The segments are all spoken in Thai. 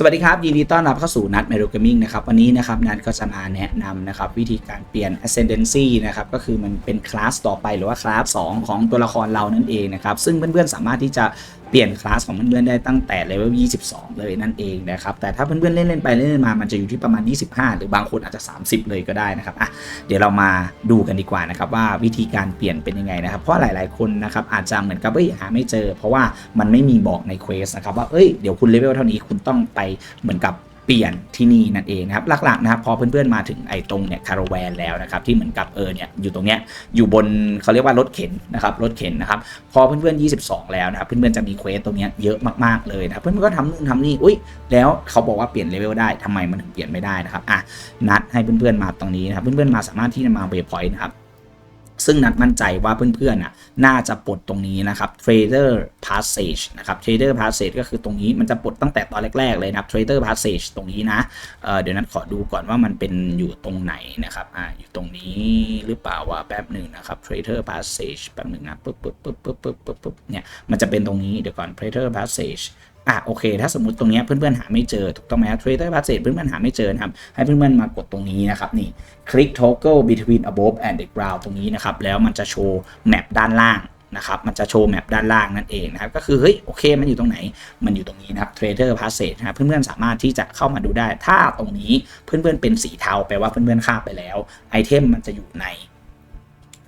สวัสดีครับ ยินดีต้อนรับเข้าสู่นัดเมโ g เกมมิ่งนะครับวันนี้นะครับนัดก็จะมาแนะนำนะครับวิธีการเปลี่ยน ascendancy นะครับก็คือมันเป็นคลาสต่อไปหรือว่าคลาส2ของตัวละครเรานั่นเองนะครับซึ่งเพื่อนๆสามารถที่จะเปลี่ยนคลาสของเพื่อนๆได้ตั้งแต่เลเวล 22 เลยนั่นเองนะครับแต่ถ้าเพื่อนๆเล่นๆไปเล่นๆมามันจะอยู่ที่ประมาณ 25 หรือบางคนอาจจะ 30 เลยก็ได้นะครับอะเดี๋ยวเรามาดูกันดีกว่านะครับว่าวิธีการเปลี่ยนเป็นยังไงนะครับ เพราะหลายๆคนนะครับอาจจะเหมือนกับเอ้ยหาไม่เจอ เพราะว่ามันไม่มีบอกในเควสนะครับว่าเอ้ยเดี๋ยวคุณเลเวลเท่านี้คุณต้องไปเหมือนกับเปลี่ยนที่นี่นั่นเองนะครับหลักๆนะครับพอเพื่อนๆมาถึงไอ้ตรงเนี่ยคาราแวนแล้วนะครับที่เหมือนกับเออเนี่ยอยู่ตรงเนี้ยอยู่บนเขาเรียกว่ารถเข็นนะครับรถเข็นนะครับพอเพื่อนๆ 22 แล้วนะครับเพื่อนๆจะมีเควสตรงเนี้ยเยอะมากๆเลยนะครับเพื่อนๆก็ทำนู่นทำนี่อุ้ยแล้วเขาบอกว่าเปลี่ยนเลเวลได้ทำไมมันถึงเปลี่ยนไม่ได้นะครับอะนัดให้เพื่อนๆมาตรงนี้นะครับเพื่อนๆมาสามารถที่จะมาเวพอยต์นะครับ ซึ่งนัดมั่นใจว่าเพื่อนๆน่ะน่าจะปลดตรงนี้นะครับ Trader Passage นะครับ Trader Passage ก็คือตรงนี้มันจะปลดตั้งแต่ตอนแรกๆเลยนะครับ Trader Passage ตรงนี้นะเเดี๋ยวนัดขอดูก่อนว่ามันเป็นอยู่ตรงไหนนะครับอ่าอยู่ตรงนี้หรือเปล่าวะแป๊บหนึ่งนะครับ Trader Passage แป๊บหนึ่งนะปึ๊บปึ๊บปึ๊บปึ๊บปึ๊บปึ๊บปึ๊บเนี่ยมันจะเป็นตรงนี้เดี๋ยวก่อน Trader Passage อะโอเค ถ้าสมมติตรงนี้เพื่อนๆหาไม่เจอถูกต้องไหมครับ Trader Passage เพื่อนๆหาไม่เจอนะครับให้เพื่อนๆมากดตรงนี้นะครับนี่คลิก toggle between above and the ground ตรงนี้นะครับแล้วมันจะโชว์แมปด้านล่างนะครับมันจะโชว์แมปด้านล่างนั่นเองนะครับก็คือเฮ้ยโอเคมันอยู่ตรงไหน มันอยู่ตรงนี้นะครับ Trader Passage นะครับเพื่อนๆสามารถที่จะเข้ามาดูได้ ถ้าตรงนี้เพื่อนๆเป็นสีเทาแปลว่าเพื่อนๆฆ่าไปแล้วไอเทมมันจะอยู่ใน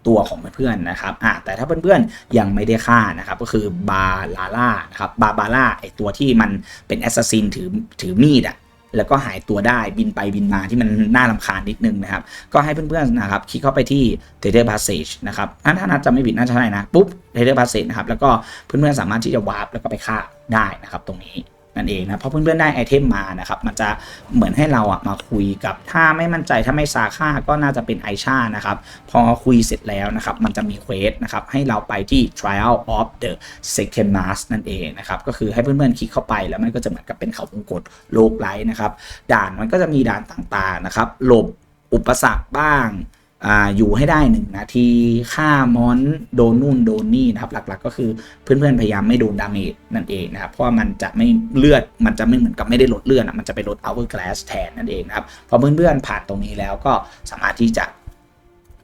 ตัวของเพื่อนๆนะครับอ่าแต่ถ้าเพื่อนๆยังไม่ได้ฆ่านะครับก็คือบาลาล่านะครับบาบาร่าไอตัวที่มันเป็นแอสซัสซินถือถือมีดอะแล้วก็หายตัวได้บินไปบินมาที่มันน่าลำคาญนิดนึงนะครับ ก็ให้เพื่อนๆนะครับคลิกเข้าไปที่ t a t e r Passage นะครับถ้าถ้านัดจะไม่ผิดน่าจะใช่นะปุ๊บ t a t e r Passage นะครับแล้วก็เพื่อนๆสามารถที่จะวาร์ปแล้วก็ไปฆ่าได้นะครับตรงนี้ นั่นเองนะเพราะเพื่อนๆได้ไอเทมมานะครับมันจะเหมือนให้เราอะมาคุยกับถ้าไม่มั่นใจถ้าไม่ซาค่าก็น่าจะเป็นไอชานะครับพอคุยเสร็จแล้วนะครับมันจะมีเควสนะครับให้เราไปที่ trial of the second mass นั่นเองนะครับก็คือให้เพื่อนๆคลิกเข้าไปแล้วมันก็จะเหมือนกับเป็นเขาวงกตโลกไลท์นะครับด่านมันก็จะมีด่านต่างๆนะครับหลบอุปสรรคบ้าง อยู่ให้ได้หนึ่งนาทีฆ่ามอนโดนนู่นโดนนี่นะครับ หลักๆ ก็คือเพื่อนๆพยายามไม่โดนดาเมจนั่นเองนะครับ เพราะมันจะไม่เลือดมันจะไม่เหมือนกับไม่ได้ลดเลือดมันจะไปลด hourglass แทนนั่นเองนะครับพอเพื่อนๆผ่านตรงนี้แล้วก็สามารถที่จะ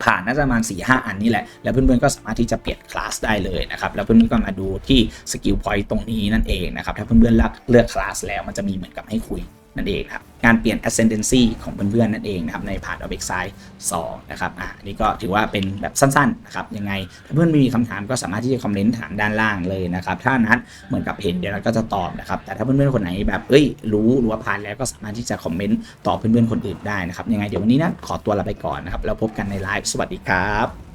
ผ่านน่าจะประมาณ4ี่ห้าอันนี่แหละ แล้วเพื่อนๆก็สามารถที่จะเปลี่ยนคลาสได้เลยนะครับ แล้วเพื่อนๆก็มาดูที่สกิลพอยต์ตรงนี้นั่นเองนะครับ ถ้าเพื่อนๆเลือกเลือกคลาสแล้วมันจะมีเหมือนกับให้คุย นั่นเองครับการเปลี่ยน ascendancy ของเพื่อนๆนั่นเองนะครับในพาร์ท of exile 2นะครับอะนนี่ก็ถือว่าเป็นแบบสั้นๆนะครับยังไงถ้าเพื่อนมีคำถามก็สามารถที่จะคอมเมนต์ถามด้านล่างเลยนะครับถ้านัดเหมือนกับเห็นเดี๋ยวเราก็จะตอบนะครับแต่ถ้าเพื่อนๆคนไหนแบบเอ้ยรู้หรือว่าผ่านแล้วก็สามารถที่จะคอมเมนต์ตอบเพื่อนๆคนอื่นได้นะครับยังไงเดี๋ยววันนี้นะขอตัวลาไปก่อนนะครับแล้วพบกันในไลฟ์สวัสดีครับ